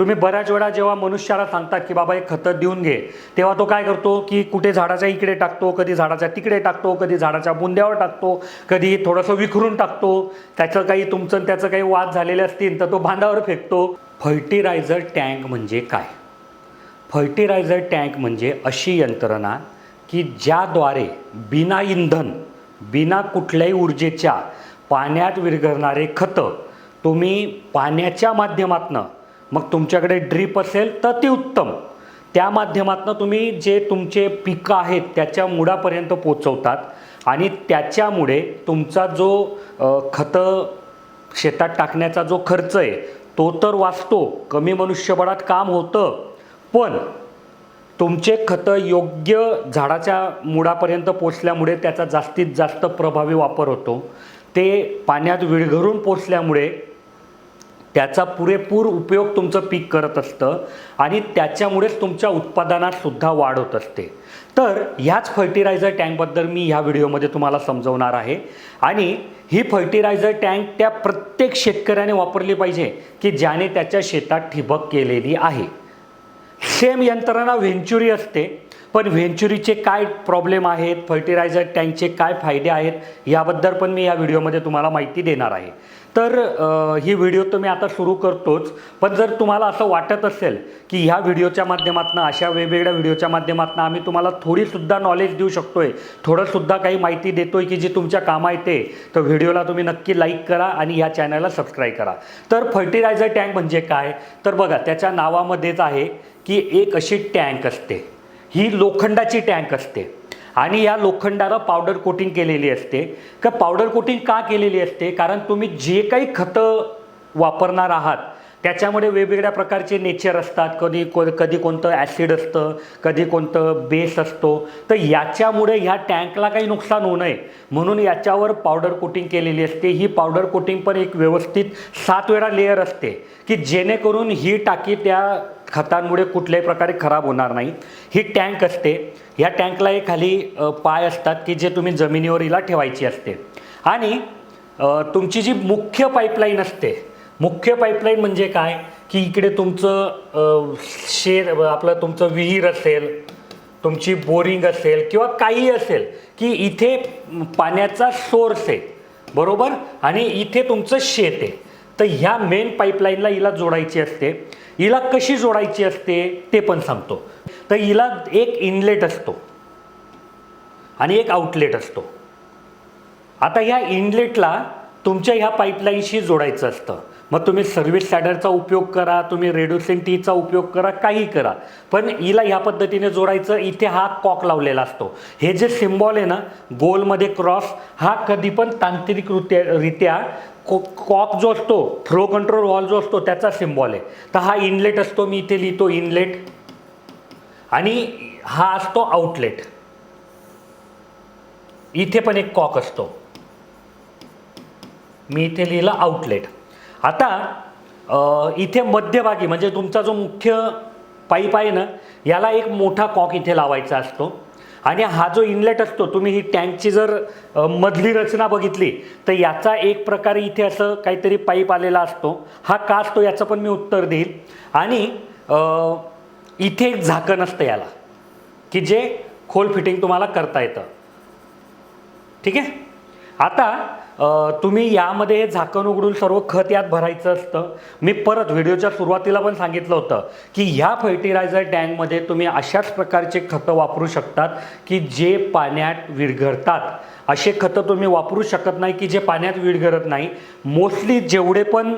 तुम्ही बऱ्याच वेळा जेव्हा मनुष्याला सांगतात की बाबा हे खतं देऊन घे. तेव्हा तो काय करतो की कुठे झाडाच्या इकडे टाकतो कधी झाडाच्या तिकडे टाकतो कधी झाडाच्या बुंद्यावर टाकतो कधी थोडंसं विखरून टाकतो. त्याचं काही तुमचं त्याचं काही वाद झालेले असतील तर तो बांधावर फेकतो. फर्टिलायझर टँक म्हणजे काय? फर्टिलायझर टँक म्हणजे अशी यंत्रणा की ज्याद्वारे बिना इंधन बिना कुठल्याही ऊर्जेच्या पाण्यात विरघळणारे खतं तुम्ही पाण्याच्या माध्यमातनं मग तुमच्याकडे ड्रीप असेल तर ती उत्तम. त्या माध्यमातनं तुम्ही जे तुमचे पिकं आहेत त्याच्या मुळापर्यंत पोचवतात आणि त्याच्यामुळे तुमचा जो खतं शेतात टाकण्याचा जो खर्च आहे तो तर वाचतो. कमी मनुष्यबळात काम होतं. पण तुमचे खतं योग्य झाडाच्या मुळापर्यंत पोचल्यामुळे त्याचा जास्तीत जास्त प्रभावी वापर होतो. ते पाण्यात विरघळून पोचल्यामुळे त्याचा पुरेपूर उपयोग तुमचं पीक करत असतं आणि त्याच्यामुळेच तुमच्या उत्पादनातसुद्धा वाढ होत असते. तर ह्याच फर्टिलायझर टँकबद्दल मी ह्या व्हिडिओमध्ये तुम्हाला समजवणार आहे. आणि ही फर्टिलायझर टँक त्या प्रत्येक शेतकऱ्याने वापरली पाहिजे की ज्याने त्याच्या शेतात ठिबक केलेली आहे. सेम यंत्रणा व्हेंचुरी असते. पण व्हेंचुरीचे काय प्रॉब्लेम आहेत फर्टिलायझर टँकचे काय फायदे आहेत याबद्दल पण मी या व्हिडिओमध्ये तुम्हाला माहिती देणार आहे. तर ही व्हिडिओ तर मी आता सुरू करतोच पण जर तुम्हाला असं वाटत असेल की ह्या व्हिडिओच्या माध्यमातून अशा वेगवेगळ्या व्हिडिओच्या माध्यमातून आम्ही तुम्हाला थोडीसुद्धा नॉलेज देऊ शकतो आहे थोडंसुद्धा काही माहिती देतो आहे की जी तुमच्या कामा येते तर व्हिडिओला तुम्ही नक्की लाईक करा आणि ह्या चॅनलला सबस्क्राईब करा. तर फर्टिलायझर टँक म्हणजे काय? तर बघा त्याच्या नावामध्येच आहे की एक अशी टँक असते. ही लोखंडाची टँक असते. आणि या लोखंडाला पावडर कोटिंग केलेली असते. का पावडर कोटिंग का केलेली असते? कारण तुम्ही जे काही खतं वापरणार आहात त्याच्यामध्ये वेगवेगळ्या प्रकारचे नेचर असतात. कधी को कधी कोणतं ॲसिड असतं कधी कोणतं बेस असतो. तर याच्यामुळे ह्या टँकला काही नुकसान होऊ नये. म्हणून याच्यावर पावडर कोटिंग केलेली असते. ही पावडर कोटिंग पण एक व्यवस्थित सात वेळा लेअर असते. की जेणेकरून ही टाकी त्या खतांमुळे कुठल्याही प्रकारे खराब होणार नाही. ही टँक असते. ह्या टँकला एक खाली पाय असतात की जे तुम्ही जमिनीवर हिला ठेवायची असते. आणि तुमची जी मुख्य पाईपलाईन असते मुख्य पाईपलाईन म्हणजे काय? की इकडे तुमचं शेर आपलं तुमचं विहीर असेल तुमची बोरिंग असेल किंवा काही असेल की इथे पाण्याचा सोर्स आहे. बरोबर? आणि इथे तुमचं शेत आहे. तर ह्या मेन पाईपलाईनला हिला जोडायची असते. हिला कशी जोडायची असते ते पण सांगतो. तर हिला एक इनलेट असतो. आणि एक आउटलेट असतो. आता ह्या इनलेटला तुमच्या ह्या पाईपलाईनशी जोडायचं असतं. मग तुम्ही सर्व्हिस सॅडरचा उपयोग करा तुम्ही रेड्युसिंग टीचा उपयोग करा काही करा. पण हिला ह्या पद्धतीने जोडायचं इथे हा कॉक लावलेला असतो. हे जे सिम्बॉल आहे ना गोलमध्ये क्रॉस हा कधी पण तांत्रिकरित्या रित्या को कॉक जो असतो फ्लो कंट्रोल वॉल जो असतो त्याचा सिम्बॉल आहे. तर हा इनलेट असतो मी इथे लिहितो इनलेट आणि हा असतो आउटलेट इथे पण एक कॉक असतो. मी इथे लिहिलं आउटलेट आता इथे मध्यभागी म्हणजे तुमचा जो मुख्य पाईप आहे ना याला एक मोठा कॉक इथे लावायचा असतो. आणि हा जो इनलेट असतो तुम्ही ही टँकची जर मधली रचना बघितली तर याचा एक प्रकारे इथे असं काहीतरी पाईप आलेला असतो. हा का असतो याचं पण मी उत्तर देईल. आणि इथे एक झाकण असतं याला की जे खोल फिटिंग तुम्हाला करता येतं. ठीक आहे? आता तुम्ही यामध्ये हे झाकण उघडून सर्व खत यात भरायचं असतं. मी परत व्हिडिओच्या सुरुवातीला पण सांगितलं होतं की ह्या फर्टिलायझर टँकमध्ये तुम्ही अशाच प्रकारचे खतं वापरू शकतात की जे पाण्यात विरघळतात. असे खतं तुम्ही वापरू शकत नाही की जे पाण्यात विरघळत नाही. मोस्टली जेवढे पण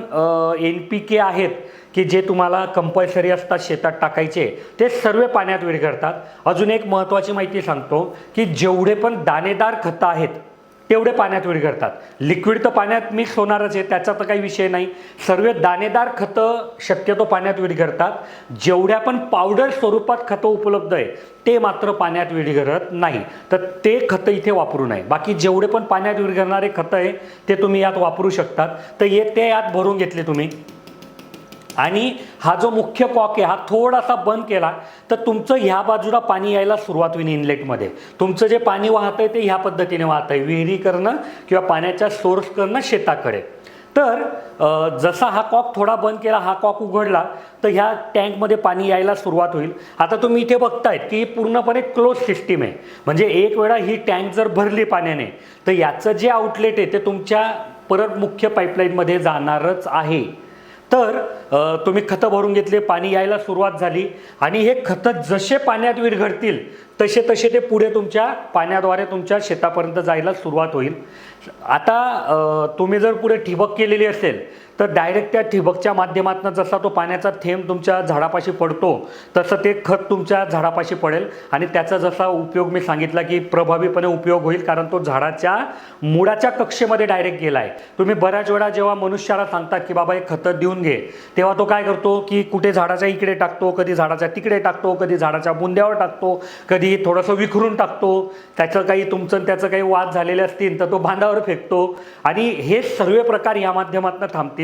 एन पी के आहेत की जे तुम्हाला कंपल्सरी असतात शेतात टाकायचे ते सर्व पाण्यात विरघळतात. अजून एक महत्त्वाची माहिती सांगतो की जेवढे पण दाणेदार खतं आहेत तेवढे पाण्यात विरघळतात. लिक्विड तर पाण्यात मिक्स होणारच आहे त्याचा तर काही विषय नाही. सर्व दाणेदार खतं शक्यतो पाण्यात विरघळतात. जेवढ्या पण पावडर स्वरूपात खतं उपलब्ध आहे ते मात्र पाण्यात विरघळत नाही. तर ते खतं इथे वापरू नये. बाकी जेवढे पण पाण्यात विरघळणारे खतं आहे ते तुम्ही यात वापरू शकतात. तर ये ते यात भरून घेतले तुम्ही. आणि हा जो मुख्य कॉक आहे हा थोडासा बंद केला तर तुमचं ह्या बाजूला पाणी यायला सुरुवात होईल इनलेटमध्ये तुमचं जे पाणी वाहत आहे ते ह्या पद्धतीने वाहत आहे. विहिरी करणं किंवा पाण्याच्या सोर्स करणं शेताकडे. तर जसा हा कॉक थोडा बंद केला हा कॉक उघडला तर ह्या टँकमध्ये पाणी यायला सुरुवात होईल. आता तुम्ही इथे बघतायत की पूर्णपणे क्लोज सिस्टीम आहे. म्हणजे एक वेळा ही टँक जर भरली पाण्याने तर याचं जे आउटलेट आहे ते तुमच्या परत मुख्य पाईपलाईनमध्ये जाणारच आहे. तर तुम्ही खतं भरून घेतले पाणी यायला सुरुवात झाली. आणि हे खतं जसे पाण्यात विरघडतील तसे तसे ते पुढे तुमच्या पाण्याद्वारे तुमच्या शेतापर्यंत जायला सुरुवात होईल. आता तुम्ही जर पुढे ठिबक केलेली असेल तर डायरेक्ट त्या ठिबकच्या माध्यमातून जसा तो पाण्याचा थेंब तुमच्या झाडापाशी पडतो तसं ते खत तुमच्या झाडापाशी पडेल. आणि त्याचा जसा उपयोग मी सांगितला की प्रभावीपणे उपयोग होईल कारण तो झाडाच्या मुळाच्या कक्षेमध्ये डायरेक्ट गेला आहे तुम्ही बऱ्याच वेळा जेव्हा मनुष्याला सांगतात की बाबा हे खतं देऊन घे तेव्हा तो काय करतो की कुठे झाडाच्या इकडे टाकतो कधी झाडाच्या तिकडे टाकतो कधी झाडाच्या बुंद्यावर टाकतो कधी थोडंसं विखरून टाकतो. त्याचं काही तुमचं त्याचं काही वाद झालेले असतील तर तो बांधावर फेकतो. आणि हे सर्व प्रकार या माध्यमातून थांबतील.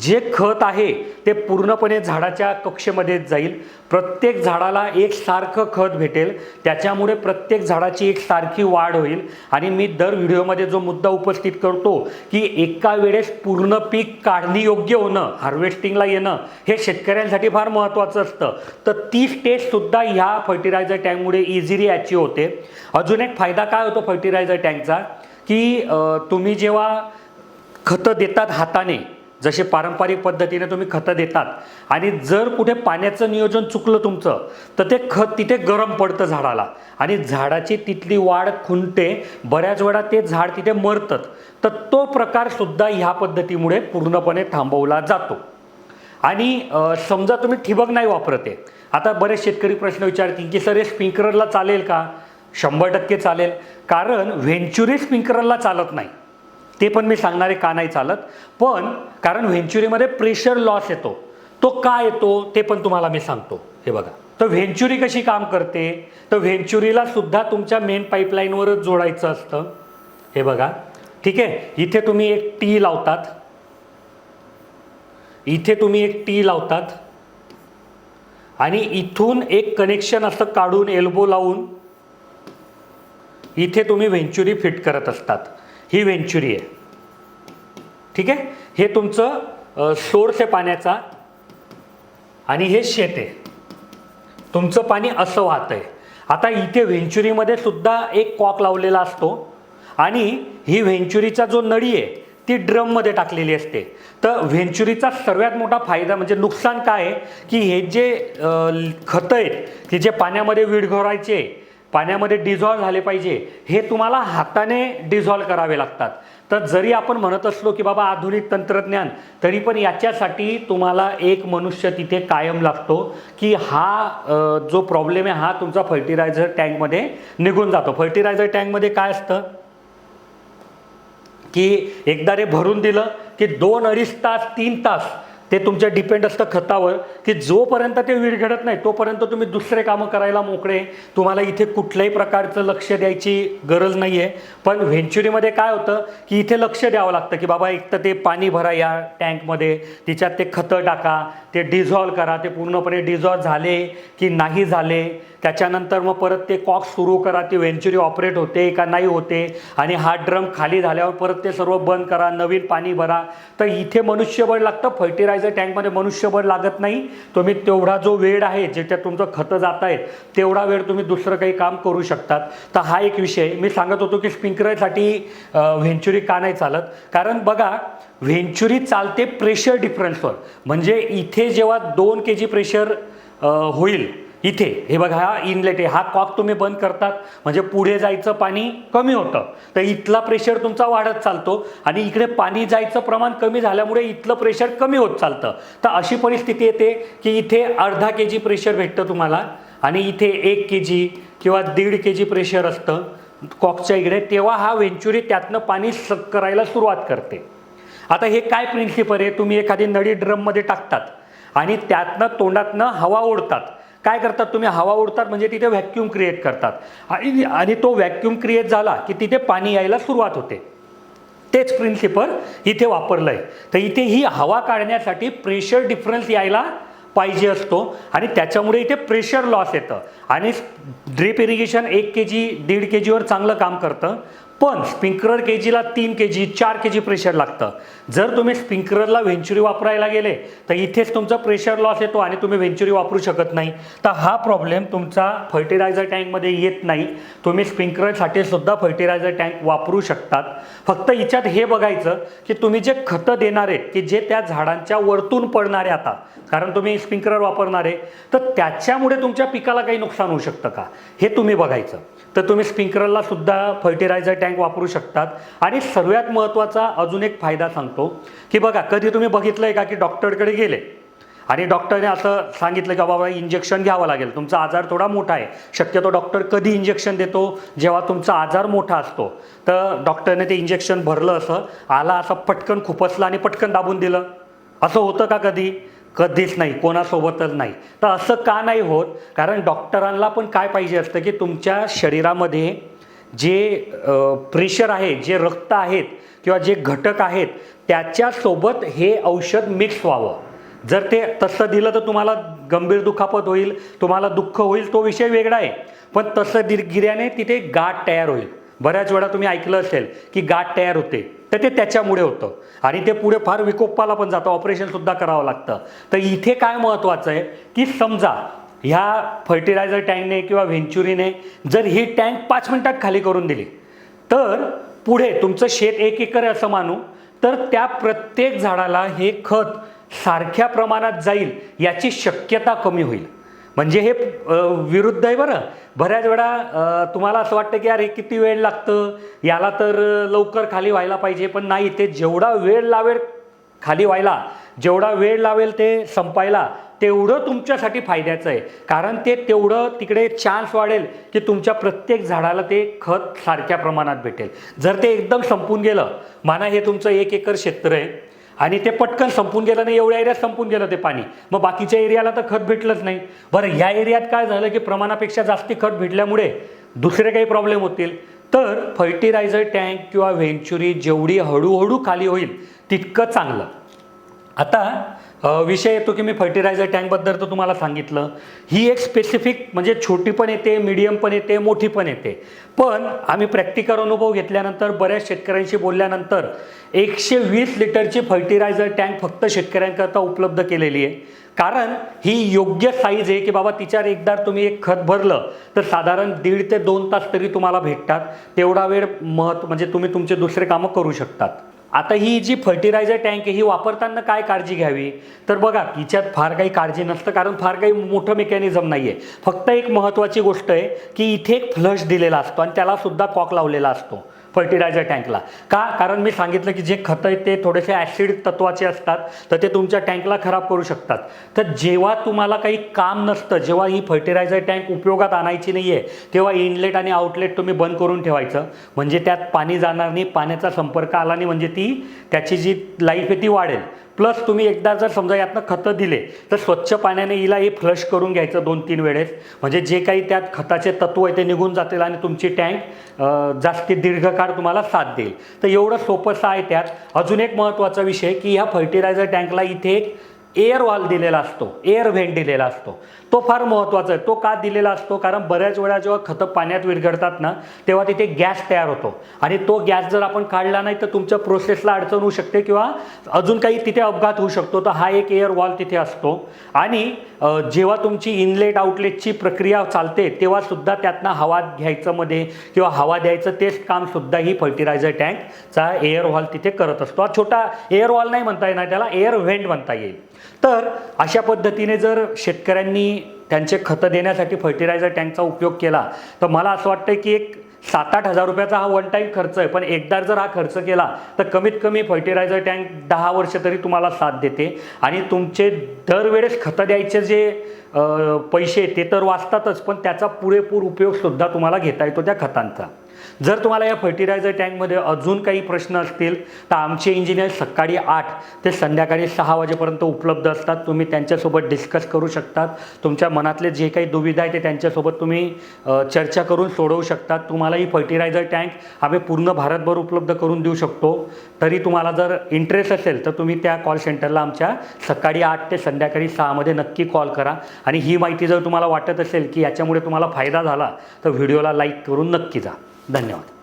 जे खत आहे ते पूर्णपणे झाडाच्या कक्षेमध्येच जाईल. प्रत्येक झाडाला एक सारखं खत भेटेल. त्याच्यामुळे प्रत्येक झाडाची एक सारखी वाढ होईल. आणि मी दर व्हिडिओमध्ये जो मुद्दा उपस्थित करतो की एका वेळेस पूर्ण पीक काढणी योग्य होणं हार्वेस्टिंगला येणं हे शेतकऱ्यांसाठी फार महत्त्वाचं असतं. तर ती स्टेजसुद्धा ह्या फर्टिलायझर टँकमुळे इझिली अचीव होते. अजून एक फायदा काय होतो फर्टिलायझर टँकचा की तुम्ही जेव्हा खतं देतात हाताने जसे पारंपरिक पद्धतीने तुम्ही खतं देतात आणि जर कुठे पाण्याचं नियोजन चुकलं तुमचं तर ते खत तिथे गरम पडतं झाडाला. आणि झाडाची तिथली वाढ खुंटते बऱ्याच वेळा ते झाड तिथे मरतं. तर तो प्रकारसुद्धा ह्या पद्धतीमुळे पूर्णपणे थांबवला जातो. आणि समजा तुम्ही ठिबक नाही वापरते आता बरेच शेतकरी प्रश्न विचारतील की सर हे स्प्रिंकलरला चालेल का? शंभर टक्के चालेल. कारण व्हेंचुरी स्प्रिंकलरला चालत नाही. ते पण मी सांगणारे का नाही चालत. पण कारण व्हेंचुरीमध्ये प्रेशर लॉस येतो. तो का येतो ते पण तुम्हाला मी सांगतो. हे बघा. तर व्हेंचुरी कशी काम करते? तर व्हेंचुरीला सुद्धा तुमच्या मेन पाईपलाईनवरच जोडायचं असतं. हे बघा. ठीक आहे? इथे तुम्ही एक टी लावतात. इथे तुम्ही एक टी लावतात. आणि इथून एक कनेक्शन असं काढून एल्बो लावून इथे तुम्ही व्हेंचुरी फिट करत असतात. ही वेंचुरी आहे. ठीक आहे? हे तुमचं सोर्स आहे पाण्याचा आणि हे शेत आहे. तुमचं पाणी असं वाहतं आहे आता इथे व्हेंचुरीमध्ये सुद्धा एक कॉक लावलेला असतो आणि ही व्हेंचुरीचा जो नळी आहे ती ड्रममध्ये टाकलेली असते. तर व्हेंचुरीचा सर्वात मोठा फायदा म्हणजे नुकसान काय आहे? की हे जे खतं आहेत की जे पाण्यामध्ये विरघळायचे पाण्यामध्ये डिझॉल्व झाले पाहिजे हे तुम्हाला हाताने डिझॉल्व करावे लागतात. तर जरी आपण म्हणत असलो की बाबा आधुनिक तंत्रज्ञान तरी पण याच्यासाठी तुम्हाला एक मनुष्य तिथे कायम लागतो की हा जो प्रॉब्लेम आहे हा तुमचा फर्टिलायझर टँकमध्ये निघून जातो. फर्टिलायझर टँकमध्ये काय असतं? की एकदा रे भरून दिलं की दोन अडीच तास तीन तास ते तुमच्या डिपेंड असतं खतावर की जोपर्यंत ते विरघडत नाही तोपर्यंत तुम्ही दुसरे कामं करायला मोकळे. तुम्हाला इथे कुठल्याही प्रकारचं लक्ष द्यायची गरज नाही आहे पण व्हेंचुरीमध्ये काय होतं की इथे लक्ष द्यावं लागतं की बाबा एक तर ते पाणी भरा या टँकमध्ये तिच्यात ते खतं टाका ते डिझॉल्व करा ते पूर्णपणे डिझॉल्व झाले की नाही झाले त्याच्यानंतर मग परत ते कॉक सुरू करा ती व्हेंचुरी ऑपरेट होते का नाही होते आणि हा ड्रम खाली झाल्यावर परत ते सर्व बंद करा नवीन पाणी भरा. तर इथे मनुष्यबळ लागतं फर्टिलायझर टँकमध्ये मनुष्यबळ लागत नाही. तुम्ही तेवढा जो वेळ आहे ज्याच्यात तुमचं खतं जात आहे तेवढा वेळ तुम्ही दुसरं काही काम करू शकतात. तर हा एक विषय मी सांगत होतो की स्प्रिंकलरसाठी व्हेंचुरी का नाही चालत? कारण बघा व्हेंचुरी चालते प्रेशर डिफरन्सवर म्हणजे इथे जेव्हा दोन के जी प्रेशर होईल इथे. हे बघा हा इनलेट आहे. हा कॉक तुम्ही बंद करतात. म्हणजे पुढे जायचं पाणी कमी होतं. तर इथला प्रेशर तुमचा वाढत चालतो आणि इकडे पाणी जायचं प्रमाण कमी झाल्यामुळे इथलं प्रेशर कमी होत चालतं. तर अशी परिस्थिती येते की इथे अर्धा के जी प्रेशर भेटतं तुम्हाला आणि इथे एक के जी किंवा दीड के जी प्रेशर असतं. कॉकच्या इकडे. तेव्हा हा वेंचुरी त्यातनं पाणी सक करायला सुरुवात करते. आता हे काय प्रिन्सिपल आहे? तुम्ही एखादी नळी ड्रममध्ये टाकतात आणि त्यातनं तोंडातनं हवा ओढतात. काय करतात तुम्ही? हवा उडतात म्हणजे तिथे व्हॅक्यूम क्रिएट करतात. आणि आणि तो व्हॅक्यूम क्रिएट झाला की तिथे पाणी यायला सुरुवात होते. तेच प्रिन्सिपल इथे वापरलं आहे तर इथे ही हवा काढण्यासाठी प्रेशर डिफरन्स यायला पाहिजे असतो. आणि त्याच्यामुळे इथे प्रेशर लॉस येतं. आणि ड्रीप इरिगेशन एक के जी दीड के जीवर चांगलं काम करतं. पण स्प्रिंकलर के जीला तीन के जी चार के जी प्रेशर लागतं. जर तुम्ही स्प्रिंकलरला व्हेंचुरी वापरायला गेले तर इथेच तुमचा प्रेशर लॉस येतो आणि तुम्ही व्हेंचुरी वापरू शकत नाही. तर हा प्रॉब्लेम तुमचा फर्टिलायझर टँकमध्ये येत नाही. तुम्ही स्प्रिंकलरसाठी सुद्धा फर्टिलायझर टँक वापरू शकतात. फक्त हिच्यात हे बघायचं की तुम्ही जे खतं देणार आहेत की जे त्या झाडांच्या वरतून पडणारे आता कारण तुम्ही स्प्रिंकलर वापरणार आहे तर त्याच्यामुळे तुमच्या पिकाला काही नुकसान होऊ शकतं का? हे तुम्ही बघायचं. तर तुम्ही स्प्रिंकलरला सुद्धा फर्टिलायझर टँक वापरू शकतात. आणि सर्वात महत्त्वाचा अजून एक फायदा सांगतो की बघा कधी तुम्ही बघितलं आहे का की डॉक्टरकडे गेले? आणि डॉक्टरने असं सांगितलं की बाबा इंजेक्शन घ्यावं लागेल. तुमचा आजार थोडा मोठा आहे. शक्यतो डॉक्टर कधी इंजेक्शन देतो? जेव्हा तुमचा आजार मोठा असतो. तर डॉक्टरने ते इंजेक्शन भरलं असं आला असं पटकन खुपसलं आणि पटकन दाबून दिलं. असं होतं का कधी? कधीच नाही. कोणासोबतच नाही. तर असं का नाही होत? कारण डॉक्टरांना पण काय पाहिजे असतं की तुमच्या शरीरामध्ये जे प्रेशर आहे जे रक्त आहेत किंवा जे घटक आहेत त्याच्यासोबत हे औषध मिक्स व्हावं. जर ते तसं दिलं तर तुम्हाला गंभीर दुखापत होईल तुम्हाला दुःख होईल तो विषय वेगळा आहे. पण तसं दि गिऱ्याने तिथे गाठ तयार होईल. बऱ्याच वेळा तुम्ही ऐकलं असेल की गाठ तयार होते तर ते त्याच्यामुळे होतं. आणि ते पुढे फार विकोपाला पण जातं ऑपरेशनसुद्धा करावं लागतं. तर इथे काय महत्त्वाचं आहे की समजा ह्या फर्टिलायझर टँकने किंवा व्हेंचुरीने जर ही टँक पाच मिनटात खाली करून दिली तर पुढे तुमचं शेत एक एकर असं मानू तर त्या प्रत्येक झाडाला हे खत सारख्या प्रमाणात जाईल याची शक्यता कमी होईल. म्हणजे हे विरुद्ध आहे बरं. बऱ्याच वेळा तुम्हाला असं वाटतं की अरे किती वेळ लागतं? याला तर लवकर खाली व्हायला पाहिजे पण नाही ते जेवढा वेळ लावेल खाली व्हायला जेवढा वेळ लावेल ते संपायला तेवढं तुमच्यासाठी फायद्याचं आहे. कारण ते तेवढं तिकडे चान्स वाढेल की तुमच्या प्रत्येक झाडाला ते खत सारख्या प्रमाणात भेटेल. जर ते एकदम संपून गेलं माना हे तुमचं एक एकर क्षेत्र आहे आणि ते पटकन संपून गेलं नाही एवढ्या एरियात संपून गेलं ते पाणी मग बाकीच्या एरियाला तर खत भेटलंच नाही. बरं ह्या एरियात काय झालं की प्रमाणापेक्षा जास्ती खत भेटल्यामुळे दुसरे काही प्रॉब्लेम होतील. तर फर्टिलायझर टँक किंवा व्हेंचुरी जेवढी हळूहळू खाली होईल तितकं चांगलं. आता विषय येतो की मी फर्टिलायझर टँकबद्दल तर तुम्हाला सांगितलं. ही एक स्पेसिफिक म्हणजे छोटी पण येते मिडियम पण येते मोठी पण येते. पण आम्ही प्रॅक्टिकल अनुभव घेतल्यानंतर बऱ्याच शेतकऱ्यांशी बोलल्यानंतर एकशे वीस लिटरची फर्टिलायझर टँक फक्त शेतकऱ्यांकरता उपलब्ध केलेली आहे. कारण ही योग्य साईज आहे की बाबा तिच्यावर एकदा तुम्ही एक खत भरलं तर साधारण दीड ते दोन तास तरी तुम्हाला भेटतात. तेवढा वेळ महत्त्व म्हणजे तुम्ही तुमचे दुसरे कामं करू शकतात. आता ही जी फर्टिलायझर टँक आहे ही वापरताना काय काळजी घ्यावी? तर बघा हिच्यात फार काही काळजी नसतं कारण फार काही मोठं मेकॅनिझम नाही आहे फक्त एक महत्त्वाची गोष्ट आहे की इथे एक फ्लश दिलेला असतो आणि त्यालासुद्धा कॉक लावलेला असतो. फर्टिलायझर टँकला. का? कारण मी सांगितलं की जे खतं आहेत ते थोडेसे ॲसिड तत्वाचे असतात तर ते तुमच्या टँकला खराब करू शकतात. तर जेव्हा तुम्हाला काही काम नसतं जेव्हा ही फर्टिलायझर टँक उपयोगात आणायची नाही आहे तेव्हा इनलेट आणि आउटलेट तुम्ही बंद करून ठेवायचं. म्हणजे त्यात पाणी जाणार नाही पाण्याचा संपर्क आला नाही म्हणजे ती त्याची जी लाईफ आहे ती वाढेल. प्लस तुम्ही एकदा जर समजा यातनं खतं दिले तर स्वच्छ पाण्याने हिला हे फ्लश करून घ्यायचं दोन तीन वेळेस. म्हणजे जे काही त्यात खताचे तत्व आहे ते निघून जातील आणि तुमची टँक जास्ती दीर्घकाळ तुम्हाला साथ देईल. तर एवढं सोपंसं आहे त्यात. अजून एक महत्त्वाचा विषय की ह्या फर्टिलायझर टँकला इथे एक एअर वॉल दिलेला असतो एअर व्हेंट दिलेला असतो. तो फार महत्त्वाचा आहे. तो का दिलेला असतो? कारण बऱ्याच वेळा जेव्हा खतं पाण्यात विरघळतात ना तेव्हा तिथे गॅस तयार होतो. आणि तो गॅस जर आपण काढला नाही तर तुमच्या प्रोसेसला अडचण होऊ शकते किंवा अजून काही तिथे अपघात होऊ शकतो. तर हा एक एअर वॉल तिथे असतो. आणि जेव्हा तुमची इनलेट आउटलेटची प्रक्रिया चालते तेव्हा सुद्धा त्यातनं हवा घ्यायचं मध्ये किंवा हवा द्यायचं तेच काम सुद्धा ही फर्टिलायझर टँकचा एअर वॉल तिथे करत असतो. हा छोटा एअर वॉल नाही म्हणता येणार त्याला एअर व्हेंट म्हणता येईल. तर अशा पद्धतीने जर शेतकऱ्यांनी त्यांचे खतं देण्यासाठी फर्टिलायझर टँकचा उपयोग केला तर मला असं वाटतं की एक सात आठ हजार रुपयाचा हा वन टाईम खर्च आहे. पण एकदा जर हा खर्च केला तर कमीत कमी फर्टिलायझर टँक दहा वर्ष तरी तुम्हाला साथ देते. आणि तुमचे दरवेळेस खतं द्यायचे जे पैसे ते तर वाचतातच पण त्याचा पुरेपूर उपयोगसुद्धा तुम्हाला घेता येतो त्या खतांचा. जर तुम्हाला या फर्टिलायझर टँकमध्ये अजून काही प्रश्न असतील तर आमचे इंजिनियर सकाळी आठ ते संध्याकाळी सहा वाजेपर्यंत उपलब्ध असतात. तुम्ही त्यांच्यासोबत डिस्कस करू शकतात. तुमच्या मनातले जे काही दुविधा आहे ते त्यांच्यासोबत तुम्ही चर्चा करून सोडवू शकतात. तुम्हाला ही फर्टिलायझर टँक आम्ही पूर्ण भारतभर उपलब्ध करून देऊ शकतो. तरी तुम्हाला जर इंटरेस्ट असेल तर तुम्ही त्या कॉल सेंटरला आमच्या सकाळी आठ ते संध्याकाळी सहामध्ये नक्की कॉल करा. आणि ही माहिती जर तुम्हाला वाटत असेल की याच्यामुळे तुम्हाला फायदा झाला तर व्हिडिओला लाईक करून नक्की जा. धन्यवाद.